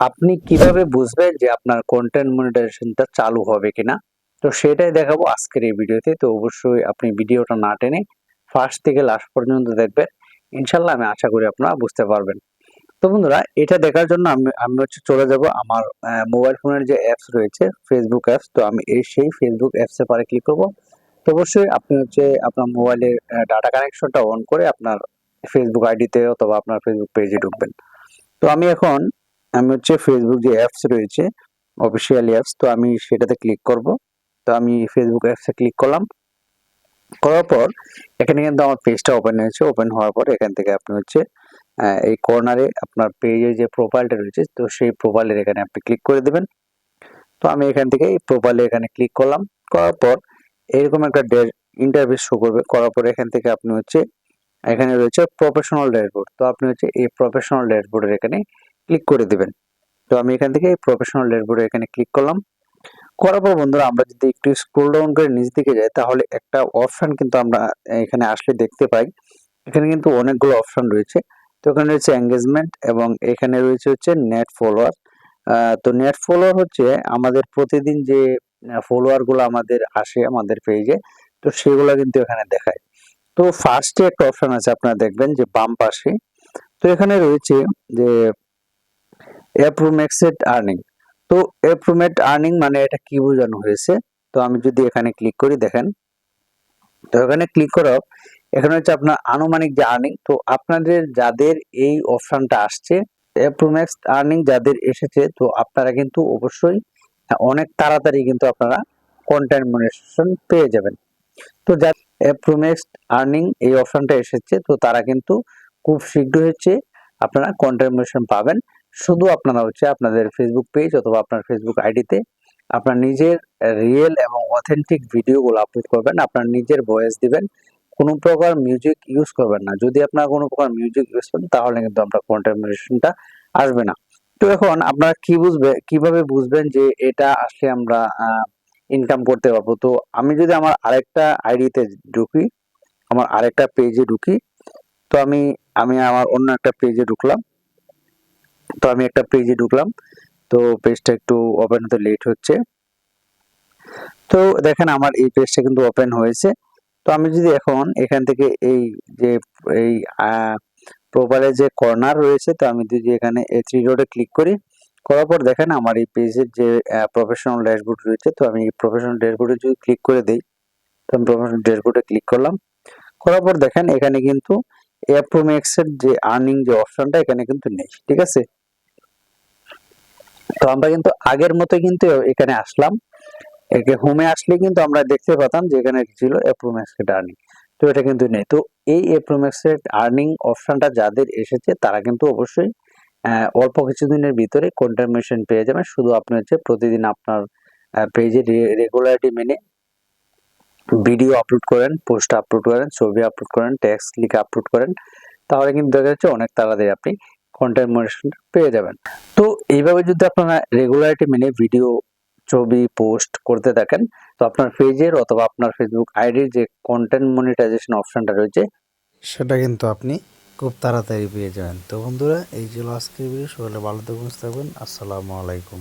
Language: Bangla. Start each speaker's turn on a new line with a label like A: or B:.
A: আপনি কীভাবে বুঝবেন যে আপনার কন্টেন্ট মনিটাইজেশনটা চালু হবে কিনা? তো সেটাই দেখাবো আজকের এই ভিডিওতে। তো অবশ্যই আপনি ভিডিওটা না টেনে ফার্স্ট থেকে লাস্ট পর্যন্ত দেখবেন। ইনশাল্লাহ আমি আশা করি আপনারা বুঝতে পারবেন। তো বন্ধুরা, এটা দেখার জন্য আমি আমি হচ্ছে চলে যাব আমার মোবাইল ফোনের যে অ্যাপস রয়েছে ফেসবুক অ্যাপস তো আমি এই সেই ফেসবুক অ্যাপসে পারে ক্লিক করব। তো অবশ্যই আপনি হচ্ছে আপনার মোবাইলের ডাটা কানেকশনটা অন করে আপনার ফেসবুক আইডিতে অথবা আপনার ফেসবুক পেজে ঢুকবেন। তো আমি এখন আমি হচ্ছে ফেসবুক যে অ্যাপস রয়েছে অফিসিয়াল অ্যাপস তো আমি সেটাতে ক্লিক করব। তো আমি ফেসবুক অ্যাপসে ক্লিক করলাম। করার পর, এখানে কিন্তু আমার পেজটা ওপেন হয়েছে। ওপেন হওয়ার পর এখান থেকে আপনি হচ্ছে এই কর্নারে আপনার পেজের যে প্রোফাইলটা রয়েছে, তো সেই প্রোফাইলের এখানে আপনি ক্লিক করে দেবেন। তো আমি এখান থেকে এই প্রোফাইলে এখানে ক্লিক করলাম। করার পর এরকম একটা ইন্টারভিউ শো করবে। করার পর এখান থেকে আপনি হচ্ছে, এখানে রয়েছে প্রফেশনাল ড্যাশবোর্ড তো আপনি হচ্ছে এই প্রফেশনাল ড্যাশবোর্ডের এখানে ক্লিক করে দিবেন। তো আমি এখান থেকে প্রফেশনাল ড্যাশবোর্ডে এখানে ক্লিক করলাম। করার পর বন্ধুরা, আমরা যদি একটু স্ক্রল ডাউন করে নিচ দিকে যাই, তাহলে একটা অপশন কিন্তু আমরা এখানে আসলে দেখতে পাই। এখানে কিন্তু অনেকগুলো অপশন রয়েছে। তো এখানে রয়েছে এঙ্গেজমেন্ট এবং এখানে রয়েছে হচ্ছে নেট ফলোয়ার তো নেট ফলোয়ার হচ্ছে আমাদের প্রতিদিন যে ফলোয়ারগুলো আমাদের আসে আমাদের পেজে তো সেগুলো কিন্তু এখানে দেখায়। তো ফার্স্টে একটা অপশন আছে, আপনারা দেখবেন যে বাম পাশে। তো এখানে রয়েছে যে অ্যাপ্রুমেক্সেড আর্নিং তো অ্যাপ্রুমেট আর্নিং মানে এটা কি বোঝানো হয়েছে? তো আমি যদি এখানে ক্লিক করি, দেখেন। তো এখানে ক্লিক করো এখানে হচ্ছে আপনার আনুমানিক যে আর্নিং তো আপনাদের যাদের এই অপশনটা আসছে অ্যাপ্রুমেক্স আর্নিং যাদের এসেছে, তো আপনারা কিন্তু অবশ্যই অনেক তাড়াতাড়ি কিন্তু আপনারা কন্টেন্ট মনিটাইজেশন পেয়ে যাবেন। তো যা অ্যাপ্রুমেক্স আর্নিং এই অপশনটা এসেছে, তো তারা কিন্তু খুব শীঘ্র হচ্ছে আপনারা কন্টেন্ট মনিটাইজেশন পাবেন। শুধু আপনারা হচ্ছে আপনাদের ফেসবুক পেজ অথবা আপনার ফেসবুক আইডিতে আপনার নিজের রিয়েল এবং অথেন্টিক ভিডিওগুলো আপলোড করবেন, আপনার নিজের ভয়েস দিবেন। কোনো প্রকার মিউজিক ইউজ করবেন না। যদি আপনার কোনো প্রকার মিউজিক ইউজ করেন, তাহলে কিন্তু আপনার কন্টেন্ট আসবে না। তো এখন আপনারা কি বুঝবে, কীভাবে বুঝবেন যে এটা আসলে আমরা ইনকাম করতে পারব? তো আমি যদি আমার আরেকটা আইডিতে ঢুকি, আমার আরেকটা পেজে ঢুকি, তো আমি আমি আমার অন্য একটা পেজে ঢুকলাম। তো আমি একটা পেজে ঢুকলাম। তো পেজটা একটু ওপেন হতে লেট হচ্ছে। তো দেখেন আমার এই পেজটা কিন্তু ওপেন হয়েছে। তো আমি যদি এখন এখান থেকে এই যে, এই প্রোফাইলে যে কর্নার রয়েছে, তো আমি যদি এখানে এই থ্রি ডটে ক্লিক করি, করার পর দেখেন আমার এই পেজের যে প্রফেশনাল ড্যাশবোর্ড রয়েছে, তো আমি প্রফেশনাল ড্যাশবোর্ডে যদি ক্লিক করে দিই, তো আমি প্রফেশনাল ড্যাশবোর্ডে ক্লিক করলাম। করার পর দেখেন এখানে কিন্তু অ্যাপ্রোমেক্সের যে আর্নিং যে অপশনটা এখানে কিন্তু নেই, ঠিক আছে? তো আমরা কিন্তু আগের মতো কিন্তু এখানে আসলাম। একে হোমে আসলে কিন্তু আমরা দেখতে পেতাম যে এখানে ছিল? অ্যাপ্রোম্যাক্স অ্যাপ্রোমেক্সের আর্নিং তো এটা কিন্তু নেই। তো এই অ্যাপ্রোম্যাক্স অ্যাপ্রোমেক্সের আর্নিং অপশনটা যাদের এসেছে, তারা কিন্তু অবশ্যই অল্প কিছুদিনের ভিতরে কন্টারমেশন পেয়ে যাবেন। শুধু আপনি হচ্ছে প্রতিদিন আপনার পেজে রেগুলারিটি মেনে ভিডিও আপলোড করেন পোস্ট আপলোড করেন, ছবি আপলোড করেন টেক্সট লিখে আপলোড করেন, তাহলে কিন্তু দেখা যাচ্ছে অনেক তাড়াতাড়ি আপনি কন্টেন্ট পেয়ে যাবেন। তো এইভাবে যদি আপনারা রেগুলারিটি মেনে ভিডিও ছবি পোস্ট করতে থাকেন, তো আপনার পেজের অথবা আপনার ফেসবুক আইডির যে কন্টেন্ট মনিটাইজেশন অপশনটা রয়েছে,
B: সেটা কিন্তু আপনি খুব তাড়াতাড়ি পেয়ে যাবেন। তো বন্ধুরা, এই ছিল আজকের ভিডিও সকালে ভালো থাকবেন আসসালামু আলাইকুম।